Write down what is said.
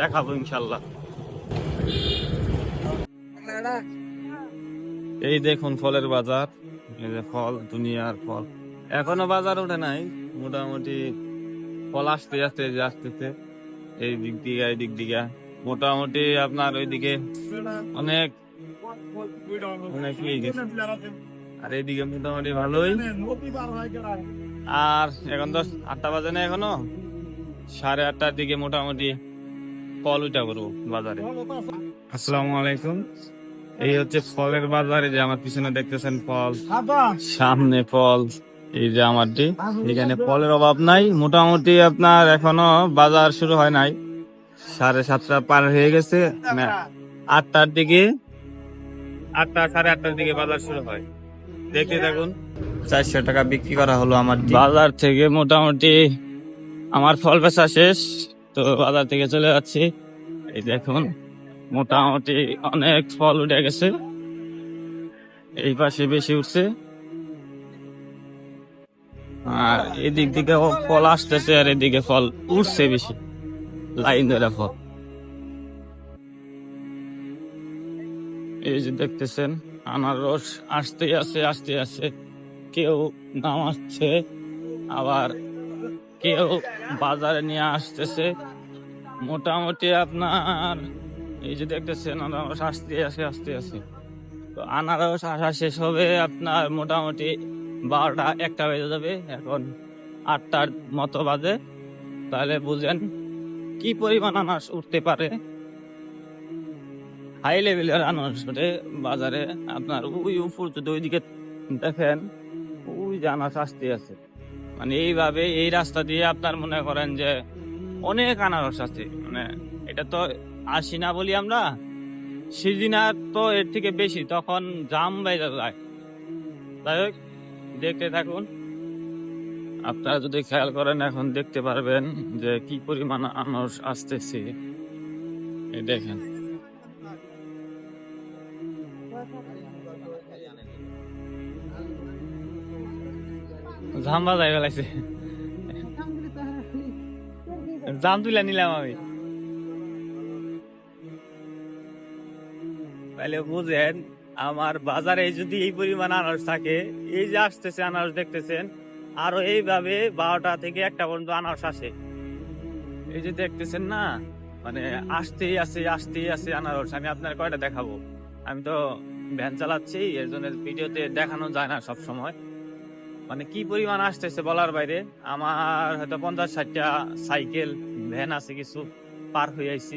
দেখাবো ইনশাল্লাহ। এই দেখুন ফলের বাজার, এই যে ফল, দুনিয়ার ফল। এখনও বাজার ওঠে নাই, মোটামুটি ফল আসতে আসতে আসতেছে, এই দিক দিকে এই দিক দিকে মোটামুটি আপনার ওইদিকে অনেক অনেক ইয়ে। আর এইদিকে মোটামুটি ভালোই। আর এখন তো আটটা বাজে না এখনও? সাড়ে আটটার দিকে মোটামুটি ফল উঠা করব বাজারে। আসসালামু আলাইকুম। এই হচ্ছে ফলের বাজারে যে আমার পিছনে দেখতেছেন ফল। সামনে ফল এই যে আমারটি এখানে ফলের অভাব নাই। মোটামুটি আপনার এখনও বাজার শুরু হয় নাই। সাড়ে সাতটা পার হয়ে গেছে। আটটার দিকে আটটা সাড়ে আটটার দিকে বাজার শুরু হয়। দেখতে থাকুন। চারশো টাকা বিক্রি করা হলো আমার বাজার থেকে মোটামুটি আমার ফল বেচা শেষ। তো বাজার থেকে চলে যাচ্ছি। এই দেখুন, মোটামুটি অনেক ফল উঠে গেছে। এই পাশে বেশি উঠছে। আর এদিক দিকে ফল আসতেছে আর এদিকে ফল উঠছে বেশি। লাইন ধরে ফল। এই যে দেখতেছেন, আনারস আসতে আছে আসতে আছে। কেউ নামাচ্ছে, আবার কেউ বাজারে নিয়ে আসতেছে। মোটামুটি আপনার, এই যে দেখতেছেন, আনারস আসতে আসে আসতে আসে তো আনারস আসা শেষ হবে আপনার মোটামুটি বারোটা, একটা বেজে যাবে। এখন আটটার মতো বাজে। তাহলে বুঝেন কি পরিমাণ আনারস উঠতে পারে। হাই লেভেলের আনারস উঠে বাজারে। আপনার ওই উপর যদি ওইদিকে দেখেন, ওই যে আনারস আসতে আছে। মানে এইভাবে এই রাস্তা দিয়ে আপনার মনে করেন যে অনেক আনারস আছে। মানে এটা তো আসি না বলি আমরা। সিজিনার তো এর থেকে বেশি, তখন জাম বেজে যায় যাই হোক, দেখতে থাকুন। আপনারা যদি খেয়াল করেন, এখন দেখতে পারবেন যে কি পরিমাণ আনারস আসতেছে। দেখেন। জাম বাজায় ফেলাইছে জাম তুলে নিলাম আমি। তাহলে বুঝেন, আমার বাজারে যদি এই পরিমাণ আনারস থাকে, এই যে আসতেছে আনারস দেখতেছেন, আরও এইভাবে বারোটা থেকে একটা পর্যন্ত আনারস আসে। এই যে দেখতেছেন না মানে আসতেই আছে আসতেই আছে আনারস। আমি আপনার কয়টা দেখাবো? আমি তো ভ্যান চালাচ্ছি, এর জন্য ভিডিওতে দেখানো যায় না সব সময় মানে কি পরিমাণ আসতেছে বলার বাইরে? আমার হয়তো পঞ্চাশ ষাটটা সাইকেল, ভ্যান আছে কিছু, পার হয়ে আইছি।